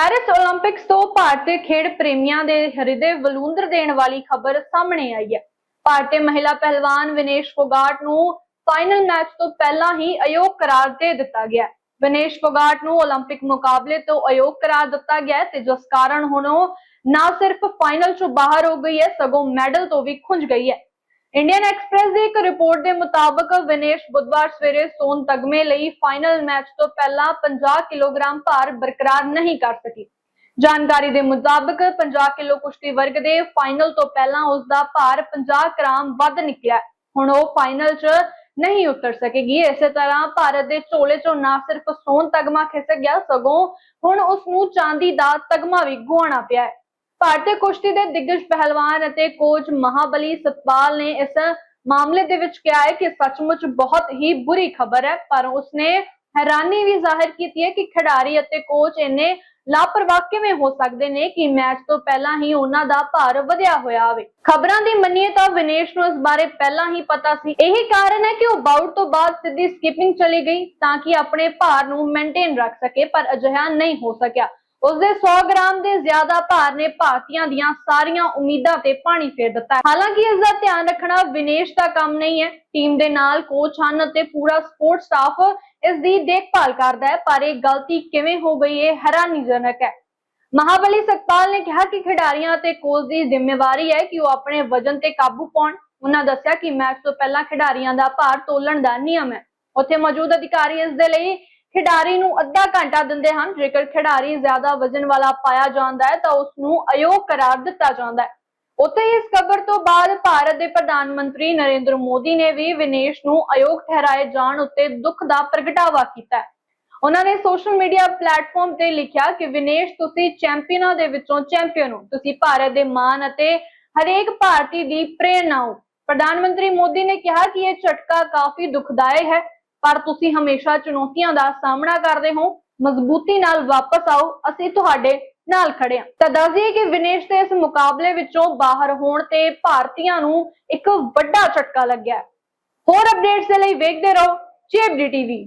Paris 올림픽ਸ ਤੋਂ ਭਾਰਤੀ ਖੇਡ ਪ੍ਰੇਮੀਆਂ ਦੇ ਹਿਰਦੇ ਵਲੂੰਦਰ ਦੇਣ ਵਾਲੀ ਖਬਰ ਸਾਹਮਣੇ ਆਈ ਹੈ। ਭਾਰਤੀ ਮਹਿਲਾ ਪਹਿਲਵਾਨ ਵਿਨੇਸ਼ ਫੋਗਾਟ ਨੂੰ ਫਾਈਨਲ ਮੈਚ ਤੋਂ ਪਹਿਲਾਂ ਹੀ ਅਯੋਗ ਕਰਾਰ ਦੇ ਦਿੱਤਾ ਗਿਆ ਵਿਨੇਸ਼ ਫੋਗਾਟ ਨੂੰ 올림픽 ਮੁਕਾਬਲੇ ਤੋਂ ਅਯੋਗ ਕਰਾਰ ਦਿੱਤਾ ਗਿਆ ਤੇ ਜਿਸ ਕਾਰਨ ਹੁਣ ਉਹ ਨਾ ਸਿਰਫ ਫਾਈਨਲ ਚੋਂ ਬਾਹਰ ਹੋ ਗਈ ਹੈ, ਸਗੋਂ ਮੈਡਲ ਤੋਂ ਵੀ ਖੁੰਝ ਗਈ ਹੈ। ਇੰਡੀਅਨ ਐਕਸਪ੍ਰੈਸ ਦੀ ਇੱਕ ਰਿਪੋਰਟ ਦੇ ਮੁਤਾਬਕ ਵਿਨੇਸ਼ ਬੁੱਧਵਾਰ ਸਵੇਰੇ ਸੋਨ ਤਗਮੇ ਲਈ ਫਾਈਨਲ ਮੈਚ ਤੋਂ ਪਹਿਲਾਂ 50 ਕਿਲੋਗ੍ਰਾਮ ਭਾਰ ਬਰਕਰਾਰ ਨਹੀਂ ਕਰ ਸਕੀ। ਜਾਣਕਾਰੀ ਦੇ ਮੁਤਾਬਕ 50 ਕਿਲੋ ਕੁਸ਼ਤੀ ਵਰਗ ਦੇ ਫਾਈਨਲ ਤੋਂ ਪਹਿਲਾਂ ਉਸ ਦਾ ਭਾਰ 50 ਗ੍ਰਾਮ ਵੱਧ ਨਿਕਲਿਆ ਹੁਣ ਉਹ ਫਾਈਨਲ 'ਚ ਨਹੀਂ ਉਤਰ ਸਕੇਗੀ। ਇਸੇ ਤਰ੍ਹਾਂ ਭਾਰਤ ਦੇ ਝੋਲੇ 'ਚੋਂ ਨਾ ਸਿਰਫ ਸੋਨ ਤਗਮਾ ਖਿਸਕ ਗਿਆ, ਸਗੋਂ ਹੁਣ ਉਸ ਨੂੰ ਚਾਂਦੀ ਦਾ ਤਗਮਾ ਵੀ ਗੁਆਉਣਾ ਪਿਆ ਹੈ। ਭਾਰਤੀ ਕੁਸ਼ਤੀ ਦੇ ਦਿੱਗਜ ਪਹਿਲਵਾਨ ਅਤੇ ਕੋਚ ਮਹਾਬਲੀ ਸਤਪਾਲ ਨੇ ਇਸ ਮਾਮਲੇ ਦੇ ਵਿੱਚ ਕਿਹਾ ਹੈ ਕਿ ਸੱਚਮੁੱਚ ਬਹੁਤ ਹੀ ਬੁਰੀ ਖਬਰ ਹੈ, ਪਰ ਉਸਨੇ ਹੈਰਾਨੀ ਵੀ ਜ਼ਾਹਿਰ ਕੀਤੀ ਹੈ ਕਿ ਖਿਡਾਰੀ ਅਤੇ ਕੋਚ ਇੰਨੇ ਲਾਪਰਵਾਹ ਕਿਵੇਂ ਹੋ ਸਕਦੇ ਨੇ ਕਿ ਮੈਚ ਤੋਂ ਪਹਿਲਾਂ ਹੀ ਉਹਨਾਂ ਦਾ ਭਾਰ ਵਧਿਆ ਹੋਇਆ ਹੋਵੇ। ਖਬਰਾਂ ਦੀ ਮੰਨੀਏ ਤਾਂ ਵਿਨੇਸ਼ ਨੂੰ ਇਸ ਬਾਰੇ ਪਹਿਲਾਂ ਹੀ ਪਤਾ ਸੀ। ਇਹੀ ਕਾਰਨ ਹੈ ਕਿ ਉਹ ਬਾਊਟ ਤੋਂ ਬਾਅਦ ਸਿੱਧੀ ਸਕਿਪਿੰਗ ਚਲੀ ਗਈ ਤਾਂ ਕਿ ਆਪਣੇ ਭਾਰ ਨੂੰ ਮੇਨਟੇਨ ਰੱਖ ਸਕੇ, ਪਰ ਅਜਿਹਾ ਨਹੀਂ ਹੋ ਸਕਿਆ। ਉਸਦੇ 100 ਗ੍ਰਾਮ ਦੇ ਜ਼ਿਆਦਾ ਭਾਰ ਨੇ ਭਾਰਤੀਆਂ ਦੀਆਂ ਸਾਰੀਆਂ ਉਮੀਦਾਂ ਤੇ ਪਾਣੀ ਫੇਰ ਦਿੱਤਾ ਹਾਲਾਂਕਿ ਇਸ ਦਾ ਧਿਆਨ ਰੱਖਣਾ ਵਿਨੇਸ਼ ਦਾ ਕੰਮ ਨਹੀਂ ਹੈ। ਟੀਮ ਦੇ ਨਾਲ ਕੋਚ ਹਨ ਅਤੇ ਪੂਰਾ ਸਪੋਰਟ ਸਟਾਫ ਇਸ ਦੀ ਦੇਖਭਾਲ ਕਰਦਾ ਹੈ, ਪਰ ਇਹ ਗਲਤੀ ਕਿਵੇਂ ਹੋ ਗਈ ਇਹ ਹੈਰਾਨੀਜਨਕ ਹੈ। ਮਹਾਬਲੀ ਸਤਪਾਲ ਨੇ ਕਿਹਾ ਕਿ ਖਿਡਾਰੀਆਂ ਅਤੇ ਕੋਚ ਦੀ ਜ਼ਿੰਮੇਵਾਰੀ ਹੈ ਕਿ ਉਹ ਆਪਣੇ ਵਜ਼ਨ ਤੇ ਕਾਬੂ ਪਾਉਣ। ਉਹਨਾਂ ਦੱਸਿਆ ਕਿ ਮੈਚ ਤੋਂ ਪਹਿਲਾਂ ਖਿਡਾਰੀਆਂ ਦਾ ਭਾਰ ਤੋਲਣ ਦਾ ਨਿਯਮ ਹੈ। ਉੱਥੇ ਮੌਜੂਦ ਅਧਿਕਾਰੀ ਇਸ ਦੇ ਲਈ ਖਿਡਾਰੀ ਨੂੰ ਅੱਧਾ ਘੰਟਾ ਦਿੰਦੇ ਹਨ। ਜੇਕਰ ਖਿਡਾਰੀ ਜ਼ਿਆਦਾ ਵਜ਼ਨ ਵਾਲਾ ਪਾਇਆ ਜਾਂਦਾ ਹੈ, ਤਾਂ ਉਸ ਨੂੰ ਅਯੋਗ ਕਰਾਰ ਦਿੱਤਾ ਜਾਂਦਾ ਹੈ। ਉੱਥੇ ਇਸ ਖਬਰ ਤੋਂ ਬਾਅਦ ਭਾਰਤ ਦੇ ਪ੍ਰਧਾਨ ਮੰਤਰੀ ਨਰਿੰਦਰ ਮੋਦੀ ਨੇ ਵੀ ਵਿਨੇਸ਼ ਨੂੰ ਅਯੋਗ ਠਹਿਰਾਏ ਜਾਣ ਉੱਤੇ ਦੁੱਖ ਦਾ ਪ੍ਰਗਟਾਵਾ ਕੀਤਾ ਉਹਨਾਂ ਨੇ ਸੋਸ਼ਲ ਮੀਡੀਆ ਪਲੇਟਫਾਰਮ ਤੇ ਲਿਖਿਆ ਕਿ, ਵਿਨੇਸ਼, ਤੁਸੀਂ ਚੈਂਪੀਅਨਾਂ ਦੇ ਵਿੱਚੋਂ ਚੈਂਪੀਅਨ ਹੋ। ਤੁਸੀਂ ਭਾਰਤ ਦੇ ਮਾਣ ਅਤੇ ਹਰੇਕ ਭਾਰਤੀ ਦੀ ਪ੍ਰੇਰਨਾ ਹੋ। ਪ੍ਰਧਾਨ ਮੰਤਰੀ ਮੋਦੀ ਨੇ ਕਿਹਾ ਕਿ ਇਹ ਝਟਕਾ ਕਾਫੀ ਦੁਖਦਾਇਕ ਹੈ। ਪਰ ਤੁਸੀਂ ਹਮੇਸ਼ਾ ਚੁਣੌਤੀਆਂ ਦਾ ਸਾਹਮਣਾ ਕਰਦੇ ਹੋ, ਮਜ਼ਬੂਤੀ ਨਾਲ ਵਾਪਸ ਆਓ, ਅਸੀਂ ਤੁਹਾਡੇ ਨਾਲ ਖੜੇ ਹਾਂ। ਤਾਂ ਦੱਸਦੀਏ ਕਿ ਵਿਨੇਸ਼ ਦੇ ਇਸ ਮੁਕਾਬਲੇ ਵਿੱਚੋਂ ਬਾਹਰ ਹੋਣ ਤੇ ਭਾਰਤੀਆਂ ਨੂੰ ਇੱਕ ਵੱਡਾ ਝਟਕਾ ਲੱਗਿਆ ਹੋਰ ਅਪਡੇਟਸ ਦੇ ਲਈ ਵੇਖਦੇ ਰਹੋ ਚੇਪਡੀ ਟੀਵੀ।